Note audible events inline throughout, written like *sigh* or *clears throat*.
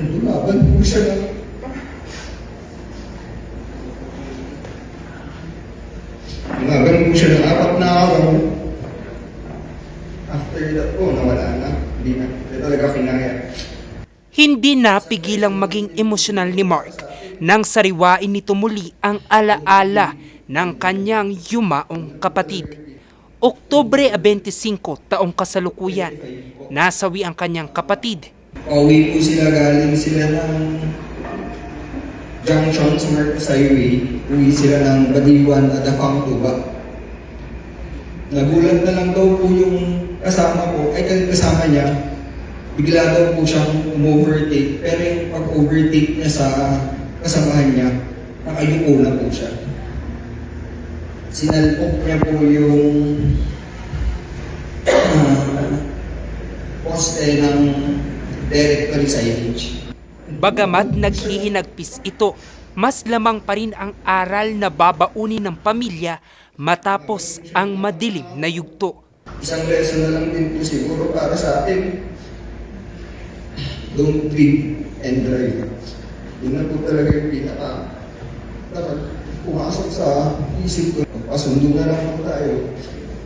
Lumaban po siya ng... Lumaban po siya ng apat na araw. After that po, nawala na. Hindi na. Hindi talaga kinaya. Hindi napigilang maging emosyonal ni Mark nang sariwain nito muli ang alaala ng kanyang yumaong kapatid. Oktubre 25 taong kasalukuyan, nasawi ang kanyang kapatid. Pauwi po sila galing sila ng junction sa Marcos Highway. Uwi sila ng Badiwan at Afang Tuba. Nagulat na lang daw po yung kasama ko, ay kasama niya. Bigla daw po siyang um-overtake. Pero yung pag-overtake niya sa kasamahan niya, nakayuko na po siya. Sinalpok niya po yung ah, *clears throat* poste ng directory signage. Bagamat naghihinagpis ito, mas lamang pa rin ang aral na babaunin ng pamilya matapos ang madilim na yugto. Isang lesson na lang din po siguro para sa atin. Don't drink and drive. Yun na po talaga yung pinaka dapat pumasok sa isip ko. Pasundo na lang po tayo.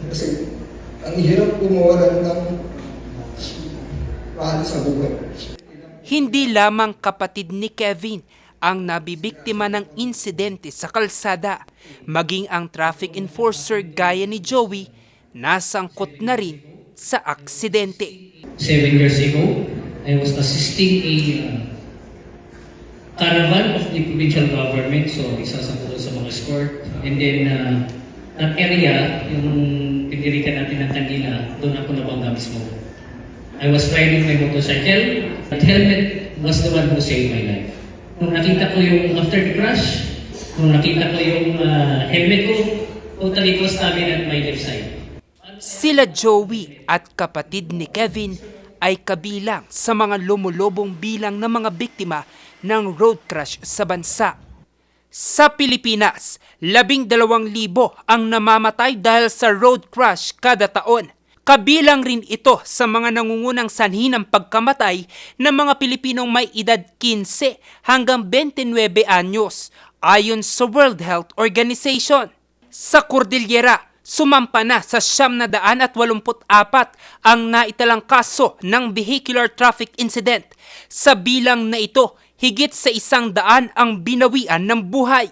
Kasi ang hirap po mawalan ng paano sa buhay. Hindi lamang kapatid ni Kevin ang nabibiktima ng insidente sa kalsada, maging ang traffic enforcer gaya ni Joey, nasangkot na rin sa aksidente. seven years ago, I was assisting a uh, caravan of the provincial government. So, isa sa po sa mga escort. And then, uh, that area, yung pinirikan natin ng Kandila, doon ako nabangga mismo. I was riding my motorcycle. That helmet was the one who saved my life. Nung nakita ko yung after the crash, nung nakita ko yung uh, helmet ko, totally was stabbing at my left side. Sila Joey at kapatid ni Kevin ay kabilang sa mga lumulubong bilang ng mga biktima ng road crash sa bansa. Sa Pilipinas, labing dalawang libo ang namamatay dahil sa road crash kada taon. Kabilang rin ito sa mga nangungunang sanhi ng pagkamatay ng mga Pilipinong may edad 15 hanggang 29 anyos ayon sa World Health Organization. Sa Cordillera, sumampa na sa siyam na daan at walumput apat ang naitalang kaso ng vehicular traffic incident. Sa bilang na ito, higit sa isang daan ang binawian ng buhay.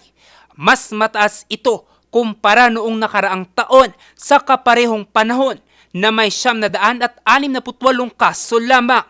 Mas mataas ito kumpara noong nakaraang taon sa kaparehong panahon na may siyam na daan at anim na putwalong kaso lamang.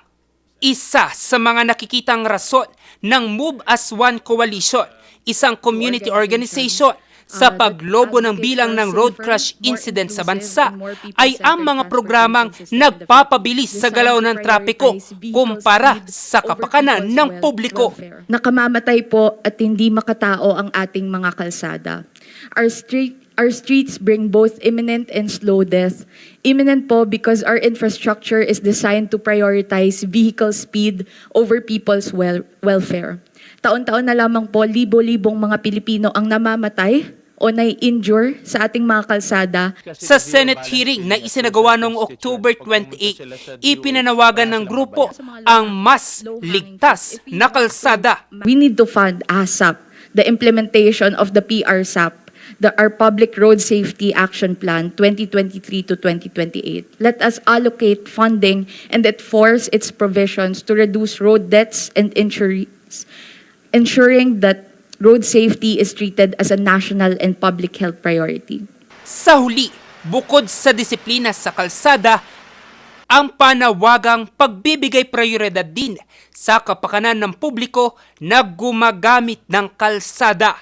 Isa sa mga nakikitang rason ng Move as One Coalition, isang community organization sa paglobo ng bilang ng road crash incident sa bansa ay ang mga programang nagpapabilis sa galaw ng trapiko kumpara sa kapakanan ng publiko. Nakamamatay po at hindi makatao ang ating mga kalsada. Our street Our streets bring both imminent and slow death. Imminent po because our infrastructure is designed to prioritize vehicle speed over people's wel- welfare. Taon-taon na lamang po, libo-libong mga Pilipino ang namamatay o nai-injure sa ating mga kalsada Sa Senate hearing na isinagawa noong October 28, ipinanawagan ng grupo ang mas ligtas na kalsada We need to fund ASAP, the implementation of the PRSAP, the our Public Road Safety Action Plan 2023 to 2028. Let us allocate funding and enforce its provisions to reduce road deaths and injuries, ensuring that road safety is treated as a national and public health priority. Sa huli, bukod sa disiplina sa kalsada, ang panawagang pagbibigay prioridad din sa kapakanan ng publiko na gumagamit ng kalsada.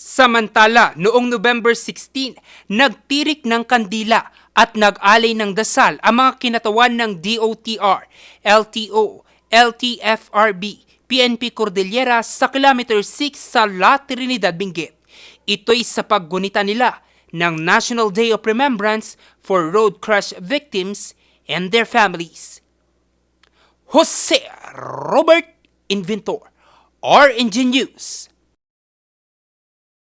Samantala, noong November 16, nagtirik ng kandila at nag-alay ng dasal ang mga kinatawan ng DOTR, LTO, LTFRB, PNP Cordillera sa kilometer 6 sa La Trinidad, Benguet. Ito'y sa paggunita nila ng National Day of Remembrance for Road Crash Victims and their families. Jose Robert Inventor, RNG News.